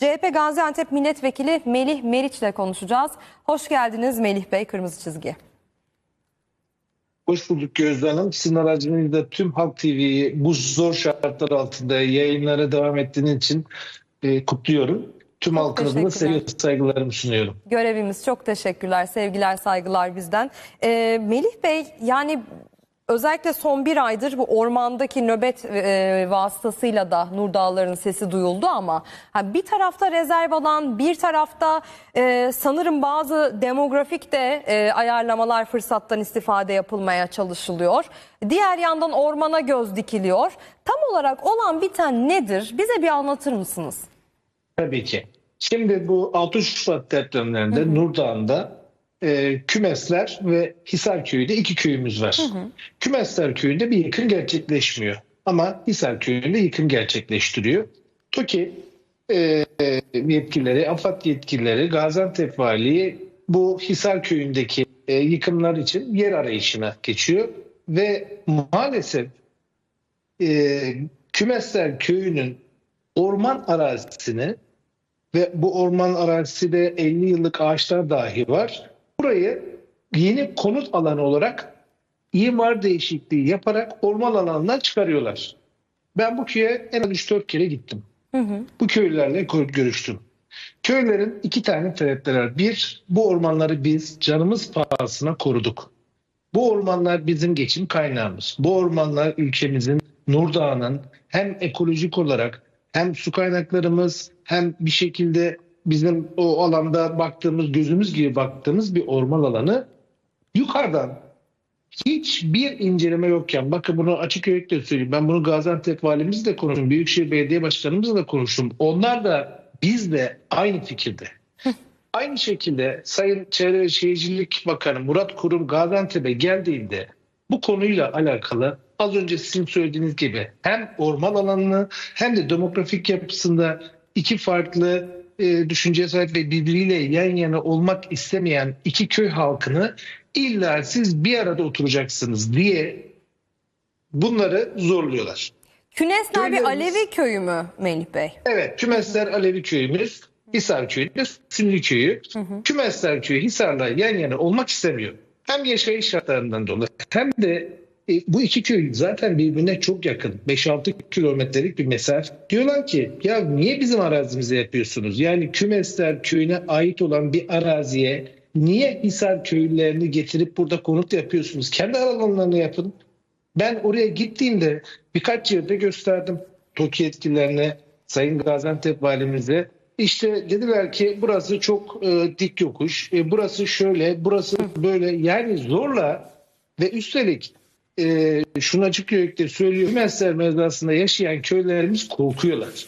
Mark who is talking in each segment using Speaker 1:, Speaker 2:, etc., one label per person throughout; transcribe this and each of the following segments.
Speaker 1: CHP Gaziantep Milletvekili Melih Meriç ile konuşacağız. Hoş geldiniz Melih Bey Kırmızı Çizgi.
Speaker 2: Hoş bulduk Gözde Hanım. Sizin aracınızda tüm Halk TV'yi bu zor şartlar altında yayınlara devam ettiğiniz için e, kutluyorum. Tüm da
Speaker 1: teşekkürler.
Speaker 2: sevgi saygılarımı sunuyorum.
Speaker 1: Görevimiz çok teşekkürler, sevgiler, saygılar bizden. Ee, Melih Bey yani özellikle son bir aydır bu ormandaki nöbet e, vasıtasıyla da Nur Dağları'nın sesi duyuldu ama ha, bir tarafta rezerv alan, bir tarafta e, sanırım bazı demografik de e, ayarlamalar fırsattan istifade yapılmaya çalışılıyor. Diğer yandan ormana göz dikiliyor. Tam olarak olan biten nedir? Bize bir anlatır mısınız?
Speaker 2: Tabii ki. Şimdi bu 6 Şubat depremlerinde Nurdağ'ında e, Kümesler ve Hisar Köyü'de iki köyümüz var. Kümesler Köyü'nde bir yıkım gerçekleşmiyor. Ama Hisar Köyü'nde yıkım gerçekleştiriyor. TOKİ e, yetkilileri, AFAD yetkilileri, Gaziantep Valiliği bu Hisar Köyü'ndeki e, yıkımlar için yer arayışına geçiyor. Ve maalesef e, Kümesler Köyü'nün orman arazisini ve bu orman arazisinde 50 yıllık ağaçlar dahi var. Burayı yeni konut alanı olarak imar değişikliği yaparak orman alanından çıkarıyorlar. Ben bu köye en az 3-4 kere gittim. Bu köylülerle görüştüm. Köylerin iki tane talepleri var. Bir, bu ormanları biz canımız pahasına koruduk. Bu ormanlar bizim geçim kaynağımız. Bu ormanlar ülkemizin, Nurdağ'ın hem ekolojik olarak hem su kaynaklarımız hem bir şekilde bizim o alanda baktığımız gözümüz gibi baktığımız bir orman alanı yukarıdan hiçbir inceleme yokken bakın bunu açık yürekle söyleyeyim ben bunu Gaziantep valimizle konuştum Büyükşehir Belediye Başkanımızla da konuştum onlar da biz de aynı fikirde. Aynı şekilde Sayın Çevre ve Şehircilik Bakanı Murat Kurum Gaziantep'e geldiğinde bu konuyla alakalı az önce sizin söylediğiniz gibi hem orman alanını hem de demografik yapısında iki farklı e, düşünceye sahip ve birbiriyle yan yana olmak istemeyen iki köy halkını illa siz bir arada oturacaksınız diye bunları zorluyorlar.
Speaker 1: Künesler bir Alevi köyü mü Melih Bey?
Speaker 2: Evet, Kümesler Alevi köyümüz, Hisar köyü Sünni köyü. Kümesler köyü Hisar'la yan yana olmak istemiyor. Hem yaşayış şartlarından dolayı hem de e, bu iki köy zaten birbirine çok yakın. 5-6 kilometrelik bir mesafe. Diyorlar ki ya niye bizim arazimize yapıyorsunuz? Yani Kümesler köyüne ait olan bir araziye niye Hisar köylülerini getirip burada konut yapıyorsunuz? Kendi alanlarını yapın. Ben oraya gittiğimde birkaç yerde gösterdim TOKİ yetkililerine, Sayın Gaziantep valimize. İşte dediler ki burası çok e, dik yokuş, e, burası şöyle, burası böyle. Yani zorla ve üstelik e, şunu açık yürekli söylüyor. Mesler mevzasında yaşayan köylerimiz korkuyorlar.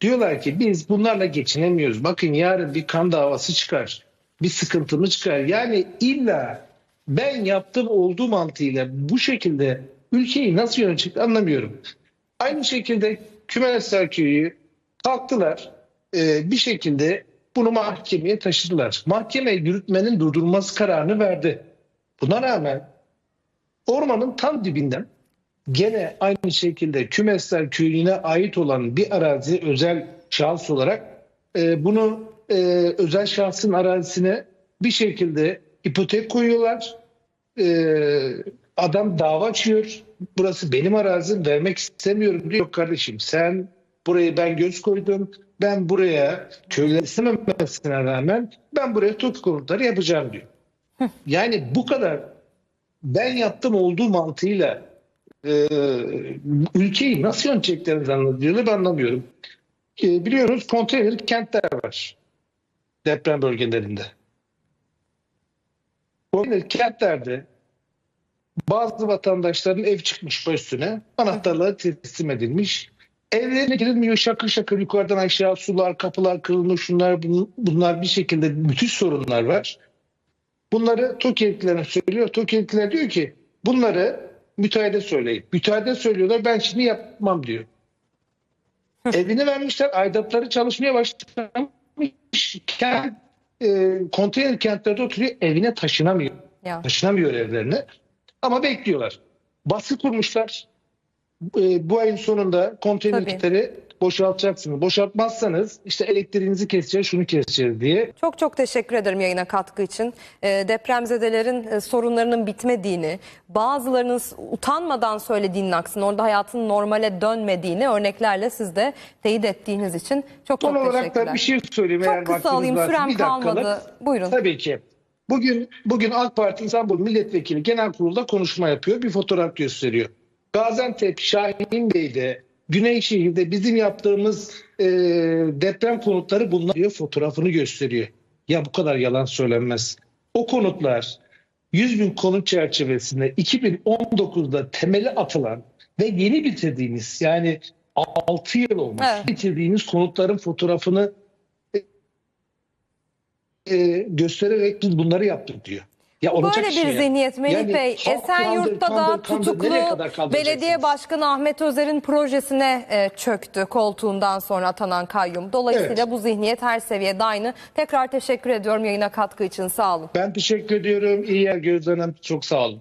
Speaker 2: Diyorlar ki biz bunlarla geçinemiyoruz. Bakın yarın bir kan davası çıkar. Bir sıkıntımız çıkar. Yani illa ben yaptım olduğu mantığıyla bu şekilde ülkeyi nasıl yönetecek anlamıyorum. Aynı şekilde Kümenesler Köyü kalktılar e, bir şekilde bunu mahkemeye taşıdılar. Mahkeme yürütmenin durdurulması kararını verdi. Buna rağmen ormanın tam dibinden gene aynı şekilde Kümesler Köyü'ne ait olan bir arazi özel şahıs olarak e, bunu e, özel şahsın arazisine bir şekilde ipotek koyuyorlar. E, adam dava açıyor. Burası benim arazim vermek istemiyorum diyor. Yok kardeşim sen burayı ben göz koydum. Ben buraya köyler istememesine rağmen ben buraya konutları yapacağım diyor. Yani bu kadar ben yaptım olduğu mantığıyla e, ülkeyi nasıl yöneteceklerini anlatıyorlar ben anlamıyorum. E, biliyoruz konteyner kentler var deprem bölgelerinde. Konteyner kentlerde bazı vatandaşların ev çıkmış üstüne anahtarları teslim edilmiş. Evlerine girilmiyor şakır şakır yukarıdan aşağı sular kapılar kırılmış şunlar bun- bunlar bir şekilde müthiş sorunlar var. Bunları TOKİ yetkililerine söylüyor. TOKİ yetkililer diyor ki bunları müteahhide söyleyin. Müteahhide söylüyorlar ben şimdi yapmam diyor. Evini vermişler aidatları çalışmaya başlamış. Kent, e, konteyner kentlerde oturuyor evine taşınamıyor.
Speaker 1: Ya.
Speaker 2: Taşınamıyor evlerine ama bekliyorlar. Baskı kurmuşlar. E, bu ayın sonunda konteyner kitleri boşaltacaksınız. Boşaltmazsanız işte elektriğinizi keseceğiz, şunu keseceğiz diye.
Speaker 1: Çok çok teşekkür ederim yayına katkı için. E, depremzedelerin e, sorunlarının bitmediğini, bazılarının utanmadan söylediğinin aksine orada hayatın normale dönmediğini örneklerle siz de teyit ettiğiniz için çok
Speaker 2: Son
Speaker 1: çok
Speaker 2: olarak
Speaker 1: teşekkürler.
Speaker 2: da bir şey söyleyeyim.
Speaker 1: Çok
Speaker 2: eğer
Speaker 1: kısa alayım,
Speaker 2: varsa.
Speaker 1: sürem
Speaker 2: Bir dakikalık.
Speaker 1: kalmadı. Buyurun.
Speaker 2: Tabii ki. Bugün bugün AK Parti İstanbul Milletvekili Genel Kurul'da konuşma yapıyor. Bir fotoğraf gösteriyor. Gaziantep Şahin Bey'de Güneyşehir'de bizim yaptığımız e, deprem konutları bunlar diyor fotoğrafını gösteriyor. Ya bu kadar yalan söylenmez. O konutlar 100 bin konut çerçevesinde 2019'da temeli atılan ve yeni bitirdiğimiz yani 6 yıl olmuş
Speaker 1: Evet.
Speaker 2: bitirdiğimiz konutların fotoğrafını e, göstererek biz bunları yaptık diyor. Ya olacak
Speaker 1: Böyle
Speaker 2: şey
Speaker 1: bir
Speaker 2: ya.
Speaker 1: zihniyet Melih
Speaker 2: Yani
Speaker 1: Bey. Esenyurt'ta
Speaker 2: kandır,
Speaker 1: da tutuklu belediye başkanı Ahmet Özer'in projesine e, çöktü koltuğundan sonra atanan kayyum. Dolayısıyla
Speaker 2: Evet.
Speaker 1: bu zihniyet her seviyede aynı. Tekrar teşekkür ediyorum yayına katkı için sağ olun.
Speaker 2: Ben teşekkür ediyorum. İyi yer Hanım. Çok sağ olun.